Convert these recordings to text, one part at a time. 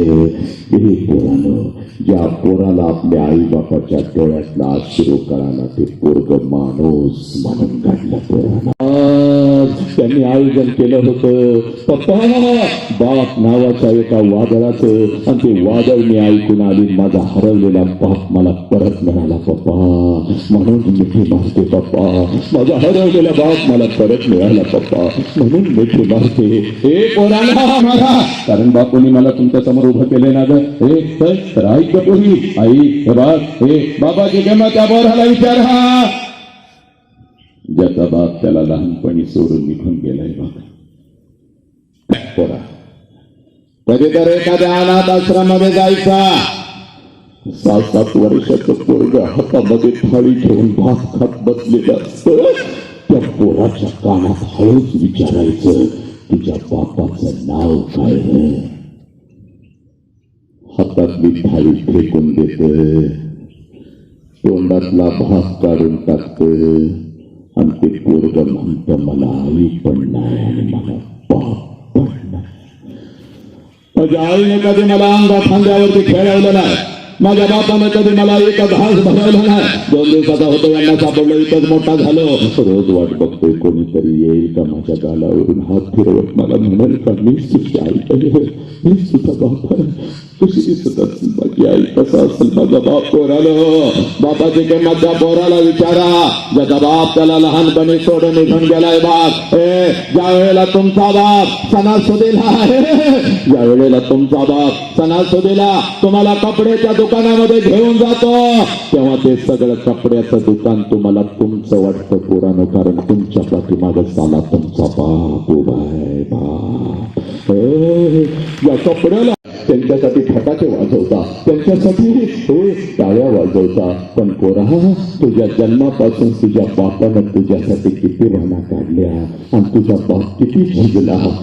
आहे हे पोरानं ज्या पोराला आपल्या आई बापाच्या डोळ्यातला अश्रू कळाला ते पोरग माणूस म्हणून काढलं पोरानं. त्यांनी आयोजन केलं होतं. पप्पा बाप नावाच्या एका वादळाचं आणि ते वादळ मी ऐकून आली. माझा हरवलेला बाप मला परत मिळाला पप्पा म्हणून मिठी मारते पप्पा. माझा हरवलेला बाप मला परत मिळाला पप्पा. म्हणून मिठी मारते. हे कारण बापूने मला तुमच्यासमोर उभं केले ना हे तर ऐक आई हे बाप हे बाबाची गमा त्या विचार हा. ज्याचा बाप त्याला लहानपणी सोडून निघून गेलाय बघ. पोरा. कधीतरी एखाद्या अनाथ आश्रमामध्ये जायचा. सात सात वर्षाचं पोरग हातामध्ये थाळी ठेवून भात खात बसलेलं असत. त्या पोराच्या कानात हळूच विचारायचं तुझ्या बापाचं नाव काय आहे हातातली थाळी फेकून देत. तोंडातला भात काढून टाकत. आणि ते पोरग म्हणतं मला आई पण नाही आणि मला बाप पण नाही माझ्या आईने कधी मला अंगा खांद्यावरती खेळवलं नाही माझ्या बापाने कधी मला एक घास भरवला नाही दोन दिवसाचा होतो यांना सापडलं इथंच मोठा झालो. रोज वाट बघतोय कोणीतरी येईल का माझ्या गालावरून हात फिरवत? मला म्हणेल का मी तुझी आई मी सुद्धा बापा तुझी सुद्धा दिसत माझी आई कसा असेल माझा बाप पोरालो? बापाची किंमत त्या पोराला विचारा. ज्याचा बाप त्याला लहानपणी सोडून निघून गेलाय बाप. हे ज्या वेळेला तुमचा बाप सणासुदीला ज्या वेळेला तुमचा बाप सणासुदीला तुम्हाला कपड्याच्या दुकानामध्ये घेऊन जातो. तेव्हा ते सगळं कपड्याचं दुकान तुम्हाला तुमचं वाटतं पुराण कारण तुमच्या पाठीमाग चाला तुमचा बाप उभा आहे बाप. या कपड्याला त्यांच्यासाठी फटाके वाजवता. त्यांच्यासाठी हे टाळ्या वाजवता. पण पोरा तुझ्या जन्मापासून तुझ्या बापानं तुझ्यासाठी किती भावना काढल्या आणि तुझा बाप किती भोगला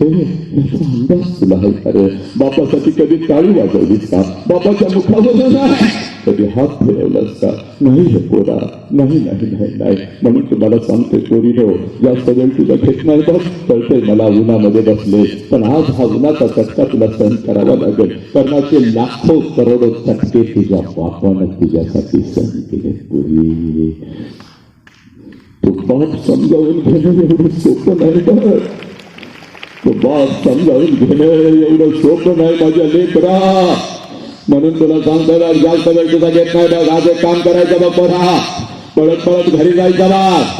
अंदाज तुला हे खरं. बापासाठी कधी टाळी वाजवलीस का? बापाच्या मुखावर कधी हात फिरवलास का? नाही हे पोरा। नाही नाही नाही नाही। म्हणून तुम्हाला पोरी हो। जास्त वेळ तुझा घेत नाही बघ कळतंय मला उन्हामध्ये बसले पण आज हा उन्हाचा चटका तुला सहन करावा लागेल कारण असे लाखो करोडो चटके तुझ्या बापानं तुझ्यासाठी सहन केले पुरी। तो बाप समजावून घेणं एवढं सोपं नाही बघ तो बाप समजावून घेणं एवढं सोपं नाही माझ्या लेकरा म्हणून तुला सांगतो जास्त वेळ तुझा घेत नाही बघ आज एक काम करायचं बघ पोरा पळत पळत घरी जायचं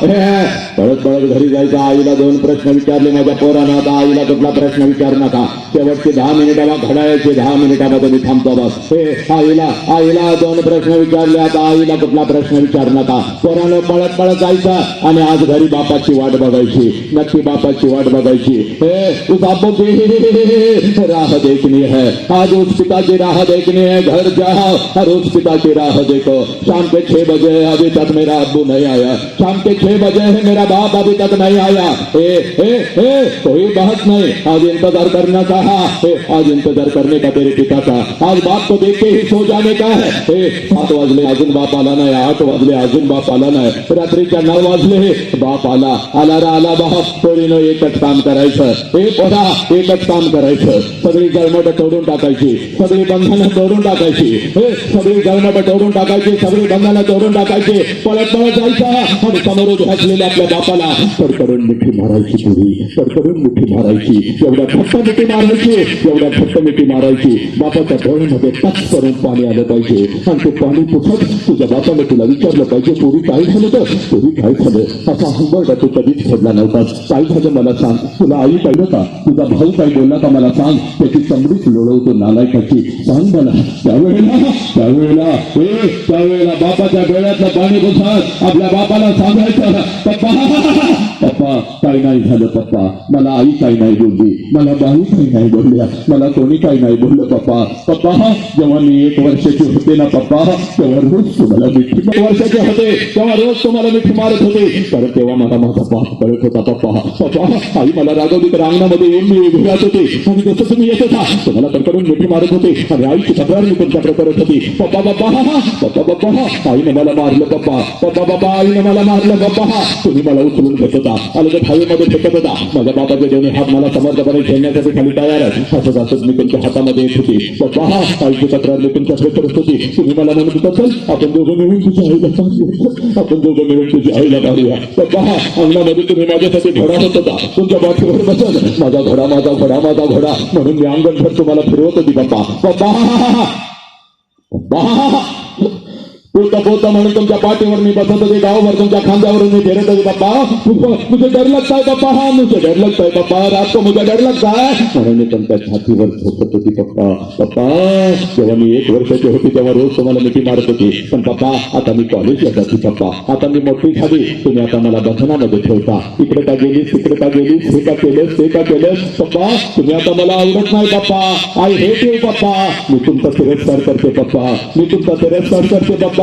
हे, पळत पळत घरी जायचं आईला दोन प्रश्न विचारले माझ्या पोरानं. आता आईला कुठला प्रश्न विचारू नका. शेवटचे दहा मिनिटाला घड्याळाचे दहा मिनिटामध्ये मी थांबतो बघ हे आईला आईला दोन प्रश्न विचारले. आता आईला कुठला प्रश्न विचारू नका. पोरानं पळत पळत जायचं आणि आज घरी बापाची वाट बघायची. नक्की बापाची वाट बघायची. हे बापू राह देखनी है. आज उस पिता की राह देखनी है. घर जाओ और उस पिता की राह देखो. शाम के छह बजे अभी तक मेरा अब्बू नहीं आया। शाम के छह बजे है मेरा बाप अभी तक नहीं आया। ए ए ए कोई बात नहीं। आज इंतज़ार करना कहा ए, आज इंतज़ार करने का तेरे पिता का। आज बाप को देख के ही सो जाने का है। सात वाजले अजून बाप आला नाही आठ वाजले अजून बाप आला रात्रीच्या नऊ वाजले बाप आला। आला रा आला बाप पोरीनं एकच काम करायचं हे पोरा एकच काम करायचं सगळी जळमट तोडून टाकायची सगळी बंधनं तोडून टाकायची हे सगळी जळमट तोडून टाकायची सगळी बंधनं तोडून टाकायची पळत जायचा. आणि समोर उभे आपल्या बापाला कडकडून मिठी मारायची पुरी कडकडून मिठी मारायची. एवढ्या घट्ट मिठी मारायची. एवढ्या घट्ट मिठी मारायची. बापाच्या डोळ्यामध्ये टच करून पाणी आलं पाहिजे. आणि ते पाणी पुसत तुझ्या बापाने तुला विचारलं पाहिजे पूर्वी काय झालं तर? पूर्वी काय झालं? असा हंबरडा तू कधीच फेडला नव्हता. काय झालं मला सांग? तुला आई पाहिलं का? तुझा भाऊ काय बोलला का मला सांग? त्याची चमडीच लोळवतो नालायकाची. सांग मला. त्यावेळेला त्यावेळेला त्यावेळेला बापाच्या डोळ्यातलं पाणी पुसत आपल्या बापाला सांगायचं पप्पा काही नाही झालं पप्पा. मला आई काही नाही बोलली. मला बाई काही नाही बोलल्या. मला कोणी काही नाही बोललं पप्पा. पप्पा जेव्हा मी एक वर्षाचे होते ना पप्पा तेव्हा रोज तुम्हाला मिठी वर्षाचे होते. तेव्हा रोज तुम्हाला मिठी मारत होते. तर तेव्हा मला माझा पाप कळत होता पप्पा. पप्पा आई मला रागवली तर अंगणामध्ये येऊन मी उभे राहत होते. आणि जसं तुम्ही येत होता तुम्हाला कडकडून मिठी मारत होते. आणि आईची तक्रार मी तुमच्याकडे करत होती. पप्पा पप्पा पप्पा पप्पा आईने मला मारलं पप्पा. पप्पा पप्पा आईने मला मारलं पप्पा. तुम्ही मला उचलून घेत होता. अलगद हवेमध्ये फेकत होता माझ्या बाबाच्या दोन्ही हात मला समर्थपणे खेळण्यासाठी खाली तयार आहे हसत हसत मी तुमच्या हातामध्ये येत होती. पहा आईची तक्रार मी तुमच्या करत होती. तुम्ही मला म्हणत होता चल आपण दोघं मिळून तुझ्या आईला सांगू आपण दोघं मिळून तुझ्या आईला मारूया. पहा अंगणामध्ये तुम्ही माझ्यासाठी घोडा होत होता. तुमच्या बाटलीवर बसल माझा घोडा माझा घोडा माझा घोडा. म्हणून मी अंगणभर तुम्हाला फिरवत होती पप्पा. पप्पा. पप्पा पोता म्हणून तुमच्या पाठीवर मी बसत होते गावभर तुमच्या खांद्यावरून मी फिरत होते बाप्पा मुझे- डर लगता है पप्पा हा मुझे डर लगता है पप्पा रात को मुझे डर लगता है। म्हणून मी तुमच्या छातीवर झोपत होती पप्पा पप्पा जेव्हा मी एक वर्षाची होती तेव्हा रोज तुम्हाला मिठी मारत होती. पण पप्पा आता मी कॉलेजला जाते पप्पा आता मी मोठी झाली. तुम्ही आता मला बंधनामध्ये ठेवता. इकडे का गेलीस तिकडे का गेलीस हे का केलंस ते का केलंस? पप्पा तुम्ही आता मला आवडत नाही पप्पा आय हेट यू पप्पा मी तुमचा तिरस्कार करते पप्पा मी तुमचा तिरस्कार करते पप्पा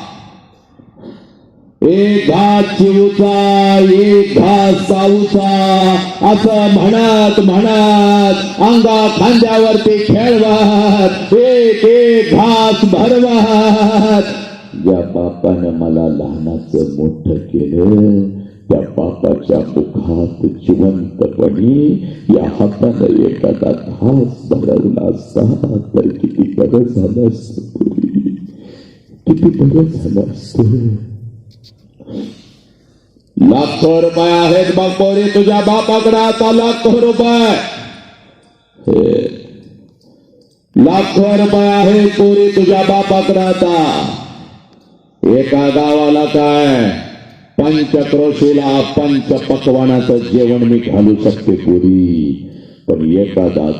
एक घात चिवचा एक घात साऊचा असं म्हणत म्हणत अंगा खांद्यावरती खेळवत एक एक घास भरवत. ज्या बापानं मला लहानाचं मोठं केलं. त्या बापाच्या मुखात जिवंतपणी या हातानं एखादा घास भरवला असता तर किती बरं झालं असत किती बरं झालं असतं. लाखो रुपये आहेत मग पोरी तुझ्या बापाकडे आता लाखो रुपये. हे. लाखो रुपये आहेत पोरी तुझ्या बापाकडे आता. एका गावाला काय? पंचक्रोशीला पंच पकवानाचं जेवण मी घालू शकते पुरी. पण एका दास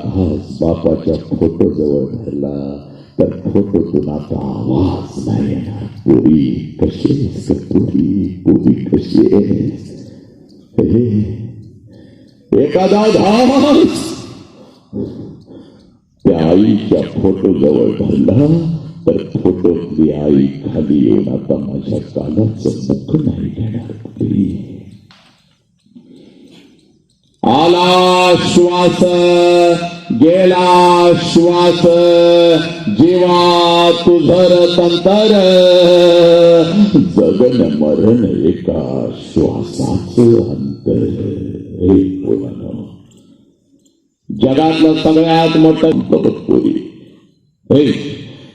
बापाच्या फोटो जवळ धरला. तर आवाज नाही येणार पुरी कशी आहेस ग पुरी कशी एखादा त्या आईच्या फोटो जवळ धरला तर फोटोतली आई खाली येऊन आता माझ्या कानाचं मुख नाही घेणार आला श्वास गेला श्वास जीवा तुझर तंतर. जगन मरण एका श्वासाचं अंतर एक जगातलं सगळ्यात मोठं पोरी हे,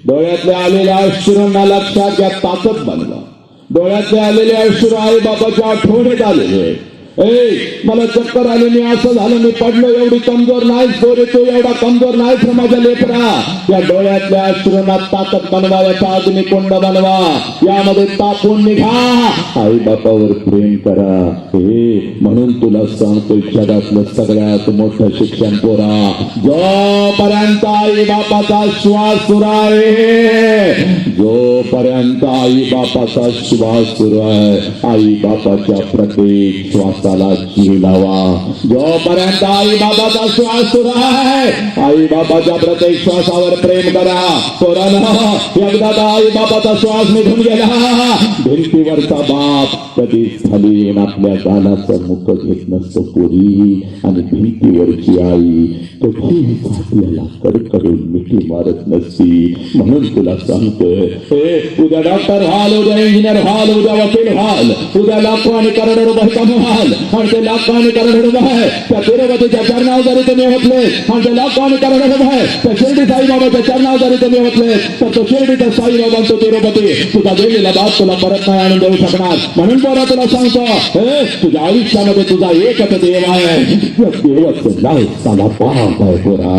डोळ्यातल्या आलेल्या अश्रूंना लक्षात घ्या ताकद बनवा डोळ्यातले आलेले अश्रू आई बाबाच्या आठवणीत आलेले ए मला चक्कर आली मी असं झालं मी पडलो एवढी कमजोर नाही सोरे तू एवढा कमजोर नाही माझ्या लेकरा. या डोळ्यातल्या अश्रूंना ताकद बनवा याचा अग्नी कुंड बनवा. यामध्ये तापून निघा. आई बापावर प्रेम करा. हे म्हणून तुला सांगतो जगातलं सगळ्यात मोठं शिक्षण पोरा. जोपर्यंत आई बापाचा श्वास सुरू आहे जोपर्यंत आई बापाचा श्वास सुरू आहे आई बापाच्या प्रत्येक श्वासाला जीव लावा। जोपर्यंत आई बाबाचा श्वास सुरू आहे आई बाबा बाबाच्या प्रत्येक श्वासावर प्रेम करा। पोरानं एकदा का आई बाबाचा श्वास निघून गेला भिंतीवरचा बाप कधी खाली आपल्या गालाचं मुख घेत नसतो पुरी। आणि भिंतीवरची आई कधी आपल्याला कडकडून मिठी मारत नसती म्हणून तुला सांगतोय हे उद्या डॉक्टर व्हाल उद्या इंजिनियर व्हाल उद्या वकील व्हाल उद्या लाखो आणि करोडो आणि ते लाखो आणि करोडो आहे. त्या तिरुपतीच्या चरणावर जरी तुम्ही होतले आणि ते लाखो आणि करोडो रुपये त्या शिर्डी साईबाबाच्या चरणावर जरी तुम्ही होतले तर तो शिर्डीचा साईबाबा तो तिरुपती. तुझा गेलेला बाप तुला परत नाही आणून देऊ शकणार. म्हणून पोरा तुला सांगतो हे तुझ्या आयुष्यामध्ये तुझा एकच देव आहे. या देवाचं नाव साला पाप आहे पोरा.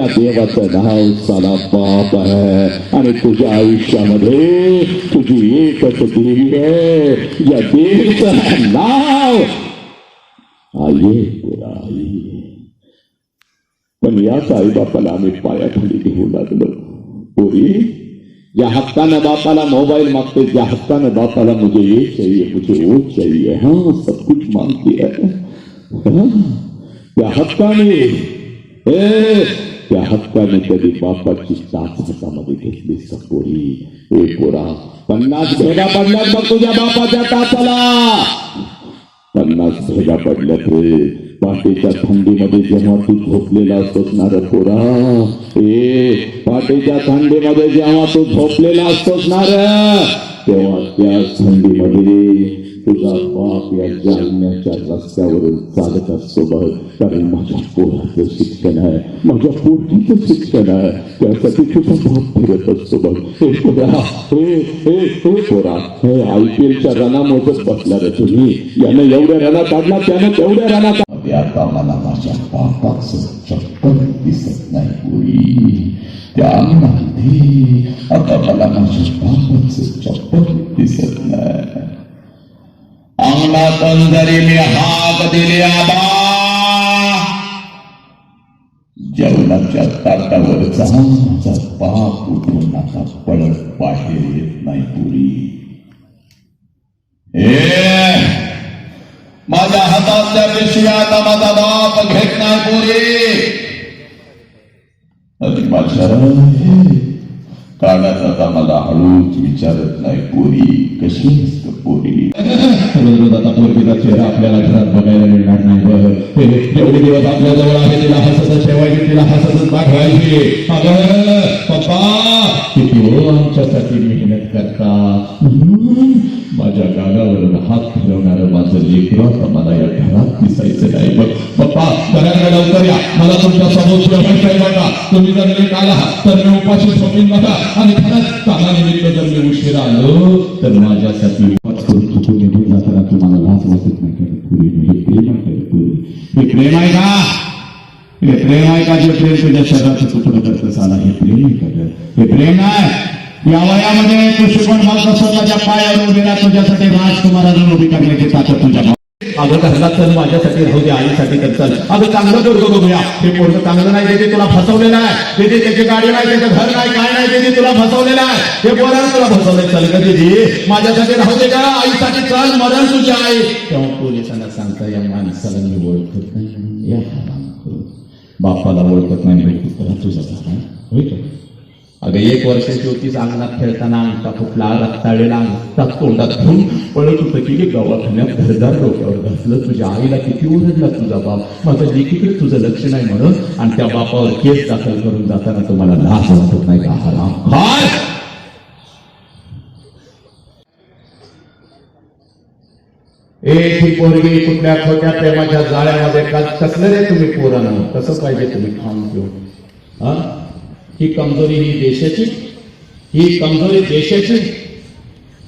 या देवाचं नाव साला पाप आहे. आणि तुझ्या आयुष्यामध्ये तुझी एकच देवी आहे. या देवीचं नाव पोरा आई पण याच आई बापाला आम्ही पायाखाली घेऊ लागलो पोरी या हक्कानं बापाला मोबाइल मागते ज्या हक्कानं बापाला मुझे ये चाहिए, मुझे वो चाहिए। हाँ सब कुछ मांगती है। हाँ? या हक्काने ए त्या हक्काने कधी बापाची साथ हातामध्ये घेतलीस का पोरी ए पोरा। पन्नास भेगा पडल्यात मग तुझ्या बापाच्या टाचाला पन्नास भेगा पडल्यात रे पाटेच्या थंडीमध्ये जेव्हा तू झोपलेला असतोस ना पोरा ए पाटेच्या थंडीमध्ये जेव्हा तू झोपलेला असतोच ना तेव्हा त्या थंडीमध्ये तुझा बाप या जालन्याच्या रस्त्यावरून चालत असतो कारण माझ्या पोराचं शिक्षण आहे माझ्या पोटीचं शिक्षण आहे त्यासाठी तुझा बाप फिरत असतो बघ हे पोरा हे हे हे पोरा हे आय पी एलच्या रना बसला रे तुम्ही यानं एवढ्या रना काढला त्यानं तेवढ्या रना काढ आता मला माझ्या बापाचं चप्पल दिसत नाही पुरी त्यामध्ये आता मला माझ्या बापाचं चप्पल दिसत नाही अंगणातून जरी मी हाक दिले आबा जेवणाच्या ताटावरचा माझा पाप उठून आता पळत बाहेर येत नाही पुरी. ए माझ्या हातातल्या पिशव्या आता माझा बाप घेत नाही पुरी. माझ्या काढायचा आता मला हळूच विचारत नाही पोरी. कशी असत पोरी? रोज आता पोरगीचा चेहरा आपल्याला घरात बघायला मिळणार नाही बरं. एवढे दिवस आपल्या जवळ आहे तिला हसतच ठेवायची तिला हसतच पाठवायची अगं पप्पा! किती हो आमच्यासाठी मेहनत करता. माझ्या गागावर हात फिरवणार माझं लेकरं आता मला या घरात दिसायचं नाही बघ. लवकर या. मला तुमच्यासमोर जेवायचं बघा तुम्ही जर लेट आला तर मी उपाशी झोपीन बघा. आणि खरंच कामानिमित्त जर मी उशीर आलो तर माझ्यासाठी चुकून निघून जाताना तुम्हाला नाही पुरी हे प्रेम आहे का पुरी हे प्रेम आहे का? हे प्रेम आहे का जे प्रेम तुझ्या शरीराचं तुकडं करत चाला हे प्रेम आहे हे प्रेम नाही या वयामध्ये कृषी पण भाग स्वतःच्या पायावर उभे राहा. तुझ्यासाठी राजकुमाराला उभी करण्याची ताकद तुझ्या अगं घरला चल माझ्यासाठी राहू दे आईसाठी तर चल अगं चांगलं करतो बघूया हे पोरं चांगलं नाही त्याची तुला फसवलेलं आहे. तिथे त्याची गाडी नाही त्याचं घर नाही काय नाही त्याची तुला फसवलेलं आहे. हे पोरानं तुला फसवलंय. चल का दिदी माझ्यासाठी राहू दे का आईसाठी चल मरण तुझी आई. तेव्हा पोलिसांना सांगता या माणसाला मी ओळखत नाही या बापाला ओळखत नाही म्हणजे तुझा झाला अगं एक वर्षाची होतीस अंगणात खेळताना अंगठा फुटला रक्ताळेला अंगठा तोंडात घेऊन पळत होतं की दवाखान्यात घरदार डोक्यावर घातलं तुझ्या आईला किती ओरडला तुझा बाप. माझ्या लेकीकडे तुझं लक्ष नाही म्हणून आणि त्या बापावर केस दाखल करून जाताना तुम्हाला लाज वाटत नाही का हा खाय एक ही पोरगी कुठल्या छोट्या प्रेमाच्या जाळ्यामध्ये का कसलं रे तुम्ही पोरानं. कसं पाहिजे तुम्ही खाऊन घेऊन हा? ही कमजोरी ही देशाची ही कमजोरी देशाची.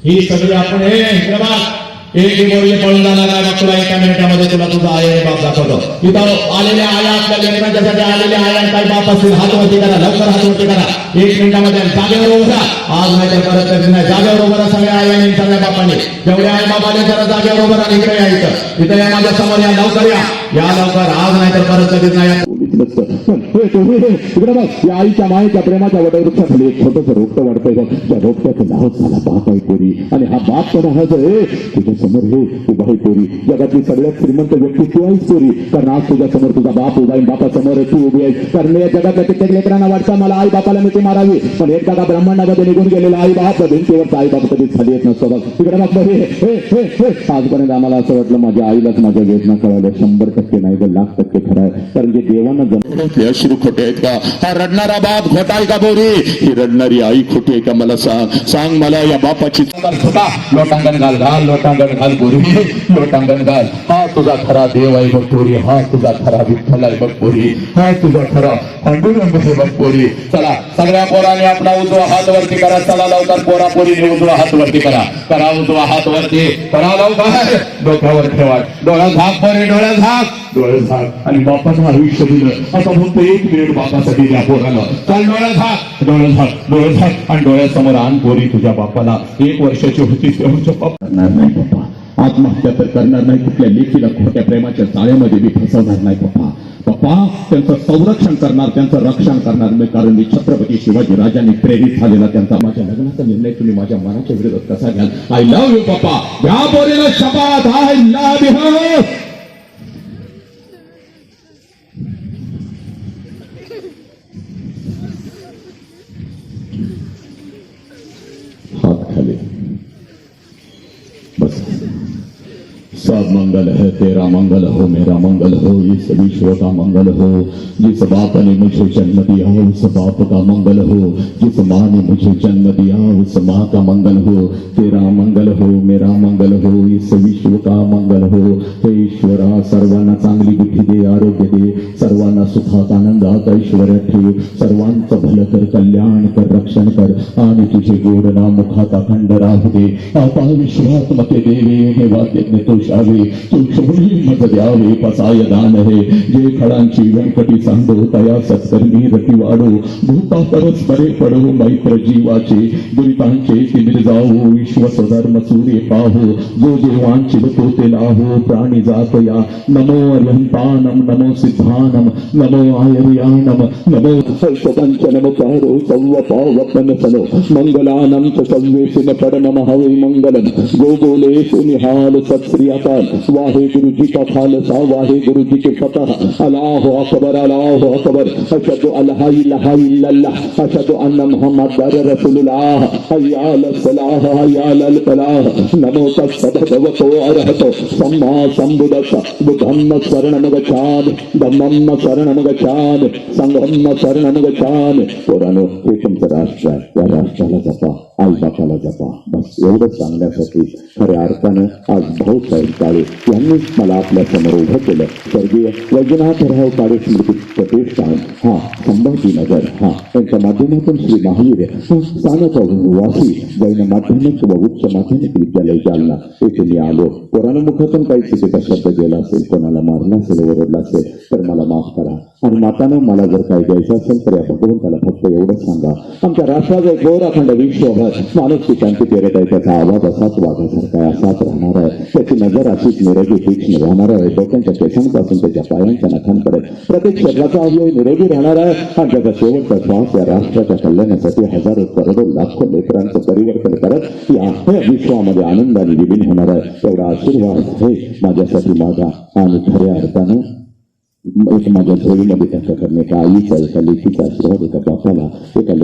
ही सगळी आपण हे हैदराबाद एक बोलले पळून जाणार आहे मग तुला एका मिनिटामध्ये तुला तुझा आय बाप दाखवतो. इथं आलेल्या आया आपल्या लेकरांच्यासाठी आलेल्या आया आणि काही बाप असतील हातवरती करा लवकर हातवरती करा. एक मिनिटामध्ये जागेवर उभा आज नाही तर परत कधी नाही. जागेवर उभा सगळ्या आयांनी सगळ्या बापाने. जेवढे आई बाप आले जरा जागेवर उभा राहा इकडे यायचं इथं या माझ्यासमोर या लवकर या. या लवकर. आज नाही तर परत कधीच नाही. इकडे बघ या आईच्या मायेच्या प्रेमाच्या वटवृक्षाखाली एक छोटस रोपटं वाढतंय बघ. त्या रोपट्याचं नाव झाला बाप आहे पोरी आणि हा बाप पण हा आहे. तुझ्या समोर हे उभा आहे पोरी जगातली सगळ्यात श्रीमंत व्यक्ती तू आहेस पोरी. कारण आज तुझ्या समोर तुझा बाप उभा आहे बापा समोर तू उभी आहे कारण या जगातल्या कित्येक लेकरांना वाटतं मला आई बापाला मी ते मारावी. पण एकदा का ब्रह्मांडामध्ये निघून गेलेला आई बाप भिंतीवर आई बाप कधीच खाली येत नसतो बघ. तिकडे बघ हे आजपर्यंत आम्हाला असं वाटलं माझ्या आईलाच माझ्या वेदना कळाल्या शंभर टक्के नाही तर लाख टक्के खरं आहे. कारण जे देवांना अश्रू खोटे आहेत का? हा रडणारा बाप खोटा आहे का बोरी? ही रडणारी आई खोटी आहे का मला सांग? सांग मला या बापाची. लोटांगण घाल घाल लोटांगण घाल बोरी. लोटांगण घाल. हा तुझा खरा देव आहे बघ पोरी. हा तुझा खरा विठ्ठल आहे बघ पोरी. हा तुझा खरा पांडुरंग आहे बघ पोरी. चला सगळ्या पोराने आपला उजवा हात वरती करा. चला लवकर पोरा पोरीने उजवा हात वरती करा. करा उजवा हात वरती. करा लवकर. डोक्यावर ठेवा. डोळा झाक पोरे डोळा झाक. डोळे झाक. आणि बापाचं आयुष्य दिलं. आता फक्त एक मिनिट बापासाठी द्या पोराला. चल डोळा झाक. डोळा झाक. डोळे झाक. आणि डोळ्यासमोर आण पोरी तुझ्या बापाला. एक वर्षाची होती तेव्हा बापा आत्महत्या तर करणार नाही कुठल्या लेखीला खोट्या प्रेमाच्या जाळ्यामध्ये मी फसवणार नाही पप्पा. पप्पा त्यांचं संरक्षण करणार त्यांचं रक्षण करणार मी कारण मी छत्रपती शिवाजी राजांनी प्रेरित झालेला त्यांचा माझ्या लग्नाचा निर्णय तुम्ही माझ्या मनाच्या विरोधात कसा घ्याल? आय लव्ह यू पप्पा. या बोलेला शपात आय लव्ह यू मंगल है, तेरा मंगल हो, मेरा मंगल हो, इस विश्व का मंगल हो। जिस बाप ने मुझे जन्म दिया, उस बाप का मंगल हो। जिस माँ ने मुझे जन्म दिया, उस माँ का मंगल हो। तेरा मंगल हो, मेरा मंगल हो, इस विश्व का मंगल हो। हे ईश्वरा, सर्वांना चांगली बुद्धी दे, आरोग्य दे। सर्वांना सुखात आनंदात ऐश्वर ठेव। सर्वांचं भलं कर, कल्याण कर, रक्षण कर। आणि तुझे गोड नाम मुखात अखंड राहू दे। आता विश्वात्मके देवे, हे सूक्ष्म मत द्यावे पसाय दान हे जे खडांची व्यंकटी सांडो तया सत्कर्मी रती वाढो भूता परस्परे पडो मैत्र जीवाचे. दुरितांचे तिमिर जाओ विश्व स्वधर्म सूर्य पाहो. जो देवांची तो ते लाहो प्राणी जात या नमो अर्यंतानम नमो सिद्धानम नमो आयर्यानम नमो पंचनमचारो सौवपावपन सलो मंगलानंत च संवेशिन परम हवे मंगलम. गोगोलेशु निहाल सत श्री अकाल वाहे गुरु जी का खालसा वाहे गुरु जी के फतह अल्लाह अकबर अल्लाह अकबर अशहदु अल्लाह इलाहा इल्लल्लाह अशहदु अन्न मुहम्मद रसूलुल्लाह हय्या अल सलाह हय्या अल फलाह नमो तस्सद भगवतो अरहतो सम्मा संबुद्धस्स बुद्धम्म शरणं गच्छामि धम्मं शरणं गच्छामि संघम शरणं गच्छामि पोरानो हे तुमचं राष्ट्र आहे त्या राष्ट्राला जपा आई बापाला जपा बस एवढं सांगण्यासाठी खऱ्या अर्थानं आज भाऊसाहेब काळे यांनी मला आपल्यासमोर उभं केलं. स्वर्गीय वैजनाथराव काळे स्मृती प्रतिष्ठान हा संभाजीनगर हा. त्यांच्या माध्यमातून श्री महावीर हे स्थानक वासी जैन माध्यमिक व उच्च माध्यमिक विद्यालय जालना. येथे मी आलो. पोरानं मुखातून काही चुकीचा शब्द गेला असेल कोणाला मारला असेल ओरडला असेल तर मला माफ करा. आणि मातानं मला जर काही द्यायचं असेल तर या भगवंताला फक्त एवढंच सांगा. आमच्या राष्ट्राचा एक गोर अखंड विश्वभर माणूस पिकांची पेरत आहे त्याचा आवाज असाच वाघासारखा असाच राहणार आहे. त्याची नजर अशीच निरोगी तीक्ष्ण राहणार आहे डोक्यांच्या केसांपासून त्याच्या पायांच्या नखांपर्यंत प्रत्येक शरीराचा अवयव निरोगी राहणार आहे आणि त्याचा शेवटचा श्वास या राष्ट्राच्या कल्याणासाठी हजारो करोडो लाखो लेकरांचं परिवर्तन करत या विश्वामध्ये आनंदाने विलीन होणार आहे एवढा आशीर्वाद हे माझ्यासाठी माझा आणि खऱ्या अर्थानं। एक बापाला एका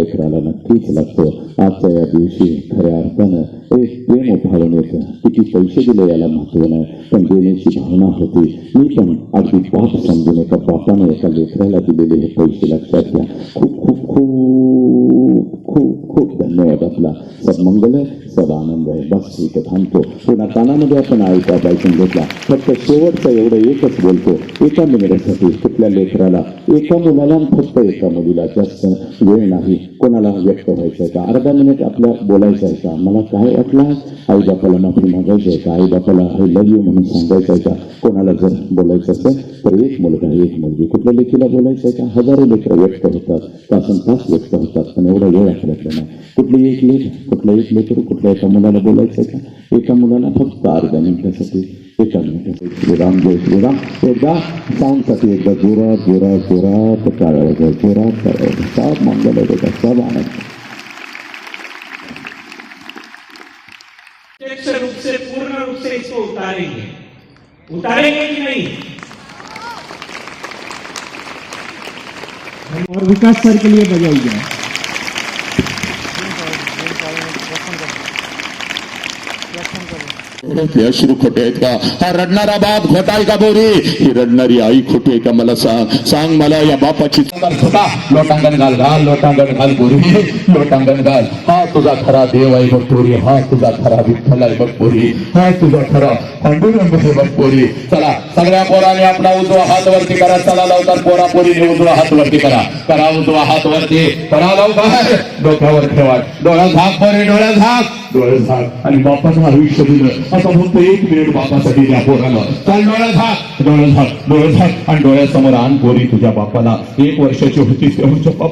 एक प्रेम होतं किती पैसे दिले याला महत्त्व नाही पण देण्याची भावना होती. मी पण अगदी पाप समजून एका बापाने एका लेकराला दिलेले हे पैसे लक्षात घ्या. खूप खूप खूप खूप खूप धन्यवाद आपला. सब मंगल आहे सब आनंद आहे. बस इथं थांबतो. पुन्हा कानामध्ये आपण ऐका ऐकून घेतला. फक्त शेवटचं एवढं एकच बोलतो. एका मिनिटासाठी कुठल्या लेकराला? एका मुलाला फक्त एका मुलीला जास्त वेळ नाही. कोणाला व्यक्त व्हायचं आहे का? अर्धा मिनिट आपल्या बोलायचं आहे का? मला काय वाटलं आई बापाला माफी मागायचं आहे का? आई बापाला आय लव्ह यू म्हणून सांगायचं आहे का? कोणाला जर बोलायचं असेल तर एक मुलगा एक मुलगी कुठल्या लेखीला बोलायचं आहे का? हजारो लेकरं व्यक्त होतात तासन तास व्यक्त होतात पण एवढा वेळ आपल्याकडे नाही. कुठली एक लेख कुठला एक लेकर कुठल्या एका मुलाला बोलायचं आहे का? एका मुलाला फक्त अर्ध्या मिनिटासाठी एका मिनिटासाठी. श्रीराम जय श्रीराम एकदा साऊंडसाठी एकदा जोरात जोरात जोरात टाळ्या जोरात टाळ्या सब मंगल आहे सब आणायचं. इसको उतारेंगे। उतारेंगे कि नहीं? और विकास सर के लिए बजाई जाए। ते अश्रू खोटे आहेत का? हा रडणारा बाप खोटा आहे का बोरी? ही रडणारी आई खोटी आहे का मला सांग? सांग मला या बापाची. खोटा लोटांगण घाल घाल लोटांगण घाल बोरी. लोटांगण घाल. हा तुझा खरा देव आहे बघ बोरी. हा तुझा खरा विठ्ठल आहे बघ बोरी. हा तुझा खरा पांडुरंग आहे बघ बोरी. चला सगळ्या पोराने आपला उजवा हात वरती करा. चला लवकर पोरा पोरीने उजवा हात वरती करा. करा उजवा हात वरती. करा लवकर. डोक्यावर ठेवा. डोळा झाक पोरी डोळ्या झाक. डोळे झाक आणि बापाचं आयुष्य दिलं. असं फक्त एक मिनिट बापासाठी त्या पोराला. काल डोळे झाक डोळे झाक डोळे झाक आणि डोळ्यासमोर आण पोरी तुझ्या बापाला. एक वर्षाची होती तेव्हा